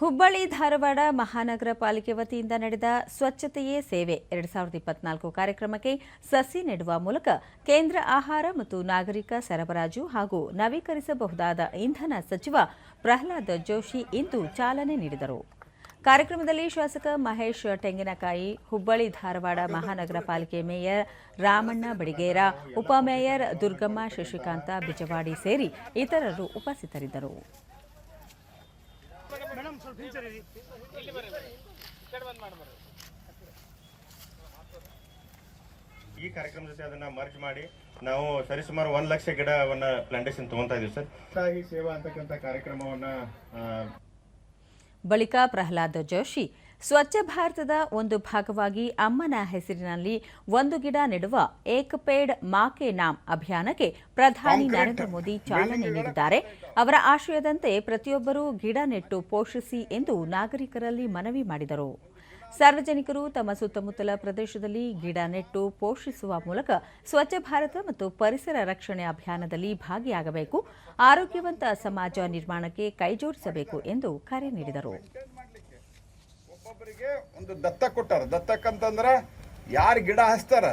ಹುಬ್ಬಳ್ಳಿ, ಧಾರವಾಡ ಮಹಾನಗರ ಪಾಲಿಕೆ ವತಿಯಿಂದ ನಡೆದ ಸ್ವಚ್ಛತೆಯೇ ಸೇವೆ. ಎರಡ್ ಸಾವಿರದ ಇಪ್ಪತ್ನಾಲ್ಕು ಕಾರ್ಯಕ್ರಮಕ್ಕೆ ಸಸಿ ನೆಡುವ ಮೂಲಕ ಕೇಂದ್ರ ಆಹಾರ ಮತ್ತು ನಾಗರಿಕ ಸರಬರಾಜು ಹಾಗೂ ನವೀಕರಿಸಬಹುದಾದ ಇಂಧನ ಸಚಿವ ಪ್ರಹ್ಲಾದ್ ಜೋಶಿ ಇಂದು ಚಾಲನೆ ನೀಡಿದರು. ಕಾರ್ಯಕ್ರಮದಲ್ಲಿ ಶಾಸಕ ಮಹೇಶ್ ತೆಂಗಿನಕಾಯಿ, ಹುಬ್ಬಳ್ಳಿ, ಧಾರವಾಡ ಮಹಾನಗರ ಪಾಲಿಕೆ ಮೇಯರ್ ರಾಮಣ್ಣ ಬಡಿಗೇರ ಉಪಮೇಯರ್ ದುರ್ಗಮ್ಮ ಶಶಿಕಾಂತ, ಬಿಜವಾಡಿ ಸೇರಿ ಇತರರು ಉಪಸ್ಥಿತರಿದ್ದರು. ಈ ಕಾರ್ಯಕ್ರಮ ಜೊತೆ ಅದನ್ನ ಮರ್ಜ್ ಮಾಡಿ ನಾವು ಸರಿಸುಮಾರು ಒಂದ್ ಲಕ್ಷ ಗಿಡವನ್ನ ಪ್ಲಾಂಟೇಶನ್ ತಗೊಂತಾ ಇದೀವಿ ಸರ್. ಸಾಗಿ ಸೇವಾ ಅಂತಕ್ಕಂಥ ಕಾರ್ಯಕ್ರಮವನ್ನ ಬಳಿಕ ಪ್ರಹ್ಲಾದ್ ಜೋಶಿ ಸ್ವಚ್ಛ ಭಾರತದ ಒಂದು ಭಾಗವಾಗಿ ಅಮ್ಮನ ಹೆಸರಿನಲ್ಲಿ ಒಂದು ಗಿಡ ನೆಡುವ ಏಕ್ ಪೇಡ್ ಮಾಕೆ ನಾಮ್ ಅಭಿಯಾನಕ್ಕೆ ಪ್ರಧಾನಿ ನರೇಂದ್ರ ಮೋದಿ ಚಾಲನೆ ನೀಡಿದ್ದಾರೆ. ಅವರ ಆಶಯದಂತೆ ಪ್ರತಿಯೊಬ್ಬರೂ ಗಿಡ ನೆಟ್ಟು ಪೋಷಿಸಿ ಎಂದು ನಾಗರಿಕರಲ್ಲಿ ಮನವಿ ಮಾಡಿದರು. ಸಾರ್ವಜನಿಕರು ತಮ್ಮ ಸುತ್ತಮುತ್ತಲ ಪ್ರದೇಶದಲ್ಲಿ ಗಿಡ ನೆಟ್ಟು ಪೋಷಿಸುವ ಮೂಲಕ ಸ್ವಚ್ಛ ಭಾರತ ಮತ್ತು ಪರಿಸರ ರಕ್ಷಣೆ ಅಭಿಯಾನದಲ್ಲಿ ಭಾಗಿಯಾಗಬೇಕು. ಆರೋಗ್ಯವಂತ ಸಮಾಜ ನಿರ್ಮಾಣಕ್ಕೆ ಕೈಜೋಡಿಸಬೇಕು ಎಂದು ಕರೆ ನೀಡಿದರು. ಒಬ್ಬೊಬ್ಬರಿಗೆ ಒಂದು ದತ್ತ ಕೊಟ್ಟಾರ. ದತ್ತಕ್ ಅಂತಂದ್ರ ಯಾರು ಗಿಡ ಹಚ್ತಾರ?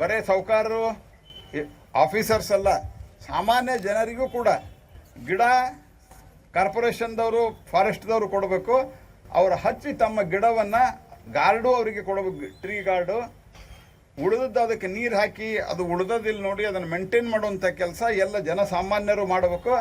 ಬರೇ ಸೌಕಾರರು ಆಫೀಸರ್ಸ್ ಅಲ್ಲ ಸಾಮಾನ್ಯ ಜನರಿಗೂ ಕೂಡ ಗಿಡ ಕಾರ್ಪೊರೇಷನ್ದವರು, ಫಾರೆಸ್ಟ್ದವರು ಕೊಡಬೇಕು. ಅವರು ಹಚ್ಚಿ ತಮ್ಮ ಗಿಡವನ್ನ ಗಾರ್ಡು ಅವರಿಗೆ ಕೊಡಬೇಕು, ಟ್ರೀ ಗಾರ್ಡು. ಉಳಿದದ್ದು ಅದಕ್ಕೆ ನೀರು ಹಾಕಿ, ಅದು ಉಳಿದದಿಲ್ಲ ನೋಡಿ, ಅದನ್ನು ಮೇಂಟೈನ್ ಮಾಡುವಂಥ ಕೆಲಸ ಎಲ್ಲ ಜನಸಾಮಾನ್ಯರು ಮಾಡಬೇಕು.